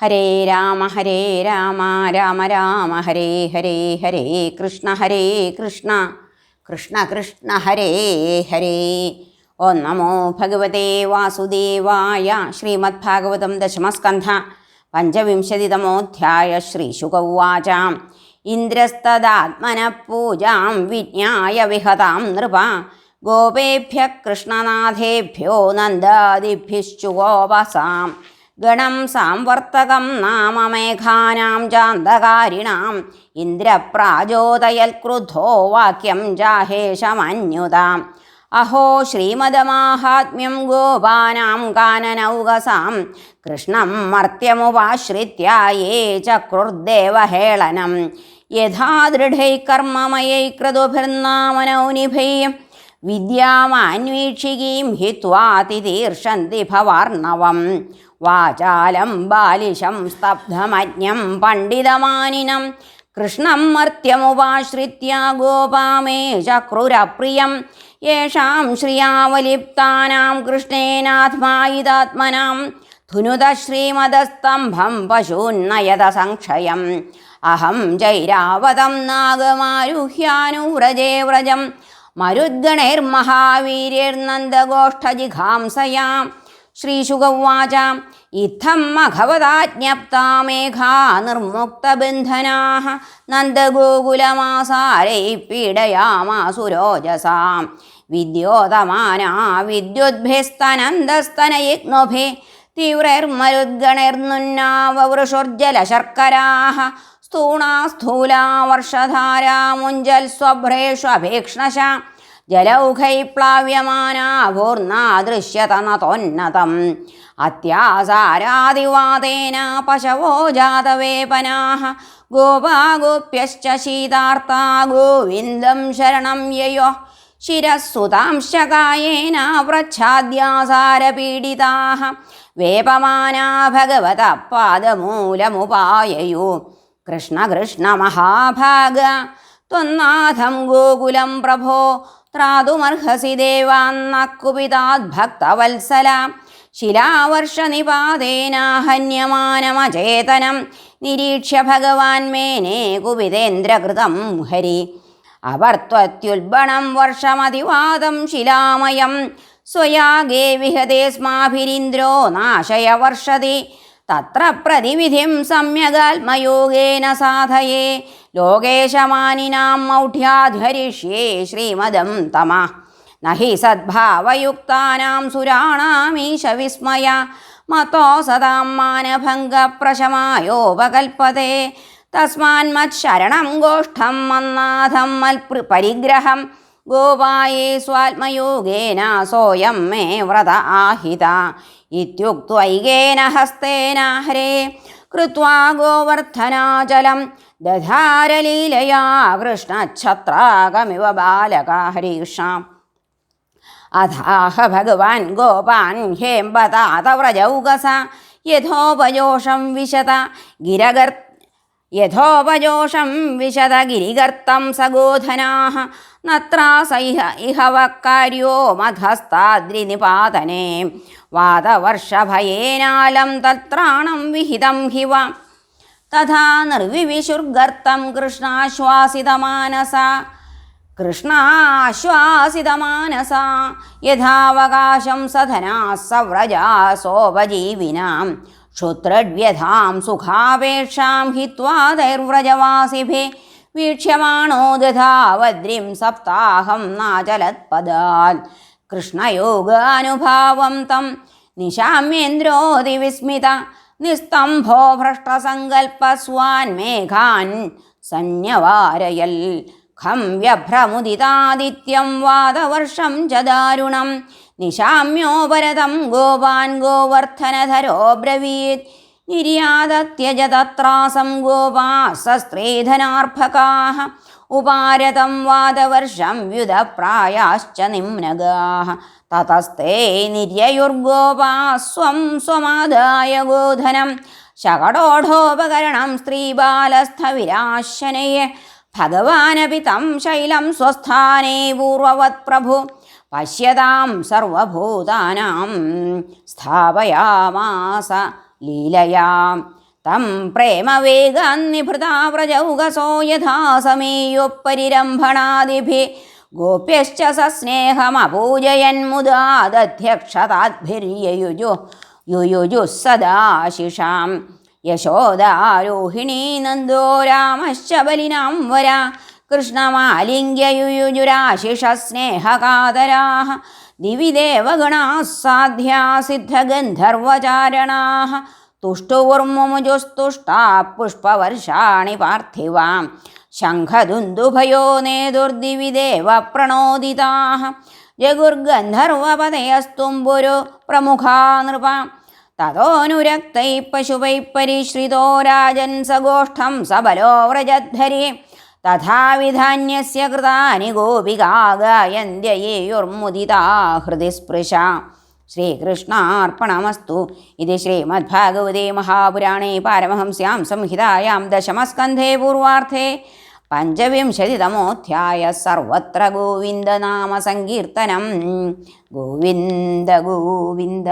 ഹരേ രാമ ഹരേ രാമ രാമ രാമ ഹരേ ഹരേ ഹരേ കൃഷ്ണ ഹരേ കൃഷ്ണ കൃഷ്ണ കൃഷ്ണ ഹരേ ഹരേ. ഓ നമോ ഭഗവതേ വാസുദേവായ ശ്രീമദ്ഭാഗവതം ദശമസ്കന്ധ പഞ്ചവിംശതിതമോധ്യായ ശ്രീശുക ഉവാച ഇന്ദ്രസ്തദാത്മന പൂജാം വിജ്ഞായ വിഹതാം നൃപ. ഗോപേഭ്യ കൃഷ്ണനാഥേഭ്യോ നന്ദാദിഭ്യശ്ചു ഗോപസാം ഗണം സാംവർത്തകം നാമമേഘാനാം ചാന്തകാരിണാം ചാന്തകാരിണാം ഇന്ദ്രപ്രാചോദയൽക്രുദ്ധോ വാക്യം ജാഹേഷമന്യുതാം അഹോ ശ്രീമദമാഹാത്മ്യം ഗോപാനാം കാനനൗകസാം. കൃഷ്ണം മർത്യമുപാശ്രിത്യ യേ ചക്രുർദേവഹേളനം. യഥാ ദൃഢൈ കർമ്മമയൈ ക്രതുഭിർനാമനൗനിഭൈ വിദ്യാമാന്വീക്ഷികീം ഹിത്വാതിതീർഷന്തി ഭവാർണവം. വാചാലം ബാലിശം സ്തബ്ധമജ്ഞം പണ്ഡിതമാനിനം. കൃഷ്ണം മർത്യമുപാശ്രിത്യ ഗോപാമേ ചക്രുരപ്രിയം യേഷാം ശ്രിയാവലിപ്താനാം കൃഷ്ണേനാത്മായിതാത്മനാം. ധുനുത ശ്രീമതസ്തംഭം പശൂന്നയത സംക്ഷയം അഹം ജൈരാവതം നാഗമാരുഹ്യാനുവ്രജേ വ്രജം മരുദ്ഗണൈർമഹാവീര്യർനന്ദഗോഷ്ഠജിഘാംസയാം ശ്രീശുഗവാചാം ഇത്തം മഘവതാജ്ഞപ്താമേഘാ നിർമുക്തബന്ധനാः നന്ദഗോകുലമാസാരൈ പീഡയാമാസുരോജസാം. വിദ്യോതമാനാ വിദ്യുദ്ഭിസ്തനന്ദസ്തനയിഗ്നോഭേ തീവ്രൈർമരുദ്ഗണൈർനുന്നാവവൃഷോർജലശർക്കരാः സ്ഥൂണാ സ്ഥൂലാ വർഷധാരാ മുഞ്ചൽ സ്വഭ്രേഷ്വഭീക്ഷ്ണശ ജലൗഘൈ പ്ലാവ്യമാനാ ഭൂർണാ ദൃശ്യതനതോന്നതം അത്യാസാരാദിവാദേന പശവോ ജാതവേപനാः ഗോപാഗോപ്യശ്ച ശീതാർത്താ ഗോവിന്ദം ശരണം യയോ ശിരസ്സുതാംശകായേന പ്രച്ഛാദ്യാസാരപീഡിതാः വേപമാനാ ഭഗവത പാദമൂലമുപായയു കൃഷ്ണ കൃഷ്ണ മഹാഭാഗ. ത്വന്നാഥം ഗോകുലം പ്രഭോ. ത്രാതുമർഹസി ദേവാന്നക്കുപിതാദ്ഭക്തവത്സല ശിലാവർഷനിപാതേന ഹന്യമാനമചേതനം നിരീക്ഷ്യ ഭഗവാൻ മേനേ കുപിതേന്ദ്രകൃതം ഹരി. അവർത്വത്യുൽബണം വർഷമതിവാദം ശിലാമയം. സ്വയാഗേ വിഹതേസ്മാഭിരിന്ദ്രോ നാശയ വർഷതി തത്ര പ്രതിവിധിം സമ്യഗാത്മയോഗേന സാധയേ. ലോകേശമാനിനാം മൗഢ്യാധരിഷ്യേ ശ്രീമദം തമ. നഹി സദ്ഭാവയുക്താനാം സുരാണാമീശ വിസ്മയ. മതോ സദാം മാനഭംഗപ്രശമായോപകൽപ്പതേ. തസ്മാന്മത്ശരണം ഗോഷ്ഠം മന്നാഥം മൽപൃ गोपायेष्वात्मयोगेन सोऽयं मे व्रत आहिता। इत्युक्त्वैकेन हस्तेन हरे। कृत्वा गोवर्धनाचलं दधारलीलया कृष्णच्छत्रागमिव बालका हरीषा अथाह भगवान् गोपान् हेम्बतातव्रजौकसा यथोपयोषं विशत। गिरगर्त യഥോപജോഷം വിശദഗിരികർത്തം ഗിരിഗർത്തം സഗോധനാः നത്രാസൈഹ ഇഹ വക്കാര്യോ മധസ്താദ്രിനിപാതനെ. വാദവർഷഭയേനാലം തത്രാണം വിഹിതം ഹിവ. തഥാ നിർവിവിശുർഗർത്തം കൃഷ്ണാശ്വാസിതമാനസ. കൃഷ്ണാശ്വാസിതമാനസ. യഥാവകാശം സധനാ സവ്രജാസോപജീവിനാം ക്ഷുത്രഡ്വ്യഥാം സുഖാപേക്ഷാം ഹിത്വാതൈർവ്രജവാസിഭേ വീക്ഷ്യമാണോ ദധാവദ്രിം സപ്താഹം നാചലത്പദാൽ കൃഷ്ണയോഗാനുഭാവം തം നിശാമ്യേന്ദ്രോതിവിസ്മിത നിസ്തംഭോ ഭ്രഷ്ടസങ്കൽപ്പസ്വാൻ മേഘാൻ സന്യവാരയൽ ഖം വ്യഭ്രമുദിതാദിത്യം വാദവർഷം ച ദാരുണം നിശാമ്യോപരതം ഗോപാൻ ഗോവർദ്ധനധരോ ബ്രവീത്. നിര്യാദത്യജ തത്രാസം ഗോപാസസ്ത്രീധനാർഭകാः ഉപാരതം വാദവർഷം വ്യുതപ്രായാശ്ച നിമ്നഗാः. തതസ്തേ നിര്യയുർഗോപാസ്വം സ്വമാദായ ഗോധനം. ശകടോഢോപകരണം സ്ത്രീബാലസ്ഥവിരാശനയെ. ഭഗവാനപി തം ശൈലം സ്വസ്ഥാനേ പൂർവവത് പ്രഭു പശ്യതാം സർവഭൂതാനാം സ്ഥാപയാമാസ ലീലയാം തം പ്രേമവേഗാന്നിഭൃതാ വ്രജൗകസോ യഥാ സമീയോപ്പരിരംഭണാദിഭി ഗോപ്യശ്ച സസ്നേഹമപൂജയൻ മുദാ ദധ്യക്ഷതാദ്ഭിര്യയുജു യുയുജു സദാശിഷാം യശോദാരോഹിണീ നന്ദോ രാമശ്ച ബലിനാം വര കൃഷ്ണമാലിംഗ്യയുയുജുരാശിഷസ്നേഹകാതരാः സിദ്ധഗന്ധർവചാരണാः തുഷ്ടുവുർമുമുജുസ്തുഷ്ടാ പുഷ്പവർഷാണി പാർത്ഥിവാം. ശംഖദുന്ദുഭയോ നേതുർദിവി ദേവ പ്രണോദിതാः ജഗുർഗന്ധർവപതയസ്തുംബുരു പ്രമുഖാ നൃപാം തതോനുരക്തൈ പശുവൈ പരിശ്രിതോ രാജൻ സഗോഷ്ഠം സബലോ വ്രജദ്ധരി തഥാവിധാന്യസ്യ കൃതാനി ഗോപികാ ഗായന്ത്യയേയുർമുദിതാ ഹൃദി സ്പൃശ ശ്രീകൃഷ്ണാർപ്പണമസ്തു. ഇത് ശ്രീമദ്ഭാഗവതേ മഹാപുരാണേ പാരമഹംസ്യാം സംഹിതായാം ദശമസ്കന്ധേ പൂർവാർത്ഥേ. പഞ്ചവിംശതിതമോധ്യായ സർവത്ര ഗോവിന്ദനാമസങ്കീർത്തനം ഗോവിന്ദ ഗോവിന്ദ.